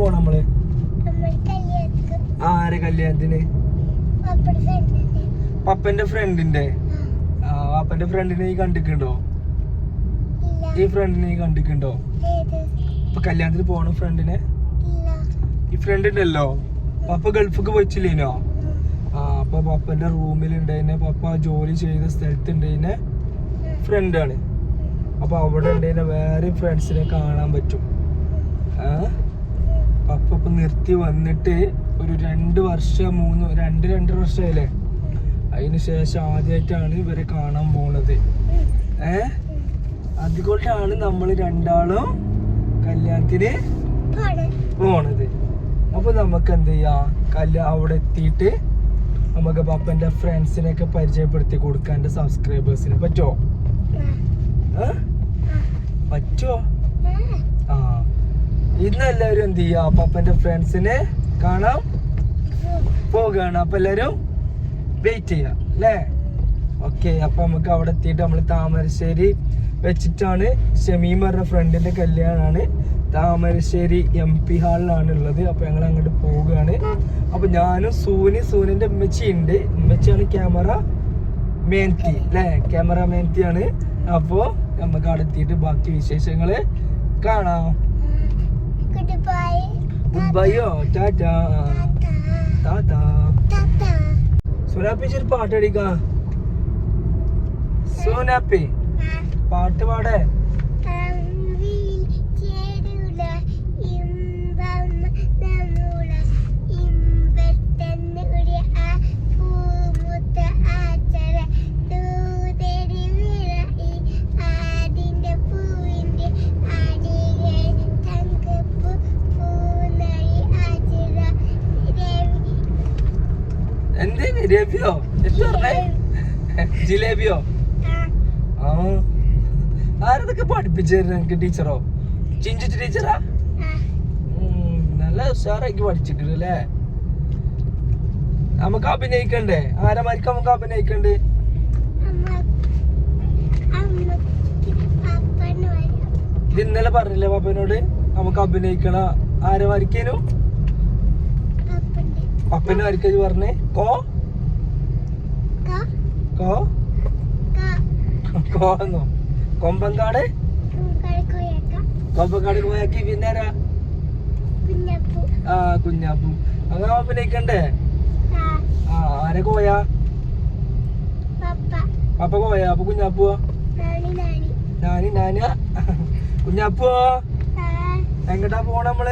പോണം നമ്മൾ? ആരെ കല്യാണത്തിന്? പപ്പന്റെ ഫ്രണ്ടിന്റെ? ആ. പപ്പന്റെ ഫ്രണ്ടിനെ ഈ കണ്ടിട്ടുണ്ടോ? ഈ ഫ്രണ്ടിനെ ഈ കണ്ടിട്ടുണ്ടോ? ഇപ്പൊ കല്യാണത്തിന് പോണ ഫ്രണ്ടിനെ? ഈ ഫ്രണ്ട് ഉണ്ടല്ലോ പപ്പ ഗൾഫിക്ക് പോയിച്ചില്ലേനോ? ആ അപ്പൊ പപ്പന്റെ റൂമിൽ ഉണ്ടായിരുന്നെ പപ്പ ജോലി ചെയ്ത സ്ഥലത്ത് ഉണ്ടായിന് ഫ്രണ്ടാണ്. അപ്പൊ അവിടെ ഉണ്ടായിരുന്ന വേറെ ഫ്രണ്ട്സിനെ കാണാൻ പറ്റും. ആ പപ്പ ഇപ്പൊ നിർത്തി വന്നിട്ട് ഒരു രണ്ട് വർഷം മൂന്ന് രണ്ട് രണ്ടര വർഷമായില്ലേ? അതിന് ശേഷം ആദ്യമായിട്ടാണ് ഇവരെ കാണാൻ പോണത്. ഏ? അതുകൊണ്ടാണ് നമ്മൾ രണ്ടാളും കല്യാണത്തിന് പോണത്. അപ്പൊ നമുക്ക് എന്ത് ചെയ്യാം? കല്യാ അവിടെ എത്തിയിട്ട് നമുക്ക് പപ്പന്റെ ഫ്രണ്ട്സിനെയൊക്കെ പരിചയപ്പെടുത്തി കൊടുക്കാൻ സബ്സ്ക്രൈബേഴ്സിന് പറ്റോ? ആ ഇന്ന് എല്ലാവരും എന്ത് ചെയ്യാ? അപ്പന്റെ ഫ്രണ്ട്സിനെ കാണാം. പോകാണ്. അപ്പൊ എല്ലാവരും വെയിറ്റ് ചെയ്യാം അല്ലേ? ഓക്കെ അപ്പൊ നമുക്ക് അവിടെ എത്തിയിട്ട് നമ്മൾ താമരശ്ശേരി വെച്ചിട്ടാണ്. ഷമീം പറഞ്ഞ ഫ്രണ്ടിന്റെ കല്യാണമാണ് താമരശ്ശേരി എം പി ഹാളിലാണ് ഉള്ളത്. അപ്പൊ ഞങ്ങൾ അങ്ങോട്ട് പോവുകയാണ് അപ്പൊ ഞാനും സൂനി സൂനിന്റെ ഉമ്മച്ചി ഉണ്ട്. ഉമ്മച്ചിയാണ് ക്യാമറ മേൻത്തി അല്ലേ? ക്യാമറ മേൻത്തിയാണ് അപ്പോ നമുക്ക് അവിടെ എത്തിയിട്ട് ബാക്കി വിശേഷങ്ങൾ കാണാം. ഗുഡ് ബൈ ഗുഡ് ബൈയോ ടാറ്റാ ടാറ്റാ ടാറ്റാ സോനാപ്പി ഒരു പാട്ട് അടിക്കാ സോനാപ്പി പാട്ട് പാടേ ജിലേബിയോ? ആരതൊക്കെ പഠിപ്പിച്ചു എനിക്ക് ടീച്ചറോ? ചിഞ്ചിച്ച് ടീച്ചറാ? നല്ല ഉഷാറാക്കി പഠിച്ചിട്ടുണ്ട് അല്ലേ? നമുക്ക് അഭിനയിക്കണ്ടേ? ആരമാർക്ക് നമുക്ക് അഭിനയിക്കണ്ടേ? ഇത് ഇന്നലെ പറഞ്ഞില്ലേ പാപ്പനോട്? നമുക്ക് അഭിനയിക്കണ ആരെ പപ്പന്റെ പപ്പനെ ആർക്കത് പറഞ്ഞേ. ക കോ എന്നോ കൊമ്പങ്കാട്? കൊമ്പങ്കാട് പോയാക്കി പിന്നെ ആ കുഞ്ഞാപ്പു. അങ്ങനെ അഭിനയിക്കണ്ടേ ആ ആരെ പോയാ? പപ്പ കോയാ അപ്പൊ കുഞ്ഞാപ്പുവോ? നാനി നാനിയ? കുഞ്ഞാപ്പുവോ? എങ്ങട്ടാ പോണ നമ്മൾ?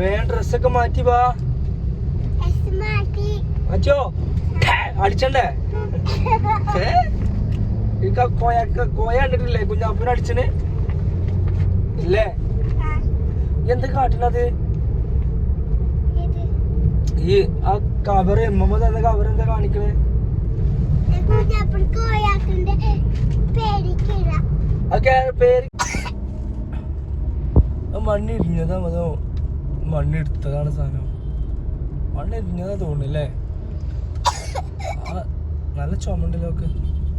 വേഗം ഡ്രസ്സൊക്കെ മാറ്റി വാ. അച്ചോ അടിച്ചണ്ടേ? ഏ? ഈ ക- കോയ കോയ കണ്ടിട്ടില്ലേ? കുഞ്ഞാപ്പൂനെ അടിച്ചന്? ഇല്ലേ? എന്ത് കാട്ടണത് ഈ ആ കവർ എമ്മമ്മ തന്ന കവർ എന്താ കാണിക്കണേ? മണ്ണിരിഞ്ഞതാ അതോ മണ്ണെടുത്തതാണ് സാധനം. മണ്ണിരിഞ്ഞതാ തോന്നുന്നല്ലേ നല്ല ചുമണ്ടിലൊക്കെ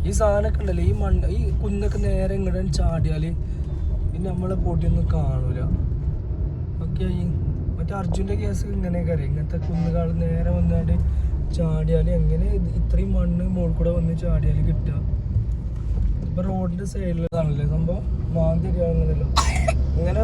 ഈ സാധനമൊക്കെ ഉണ്ടല്ലോ? ഈ മണ്ണ് ഈ കുന്നൊക്കെ നേരെ ഇങ്ങോട്ട് ചാടിയാൽ പിന്നെ നമ്മളെ പൊടിയൊന്നും കാണൂല. ഓക്കെ മറ്റേ അർജുന്റെ കേസ് ഇങ്ങനെയൊക്കെ അറിയാം. ഇങ്ങനത്തെ കുന്നുകാൾ നേരെ വന്നാണ്ട് ചാടിയാൽ എങ്ങനെ ഇത് ഇത്രയും മണ്ണ് മുകളിൽ കൂടെ വന്ന് ചാടിയാൽ കിട്ടുക? ഇപ്പം റോഡിന്റെ സൈഡിലാണല്ലേ സംഭവം മാന്തി അറിയാവുന്നതല്ലോ ഇങ്ങനെ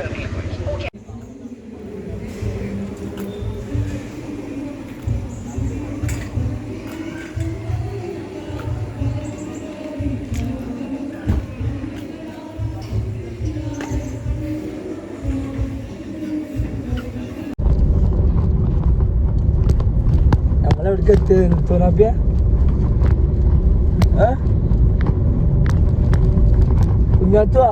നമ്മളെവിടേക്ക് എത്തിയത് തോനാപ്പിയ ഇങ്ങോട്ട് വാ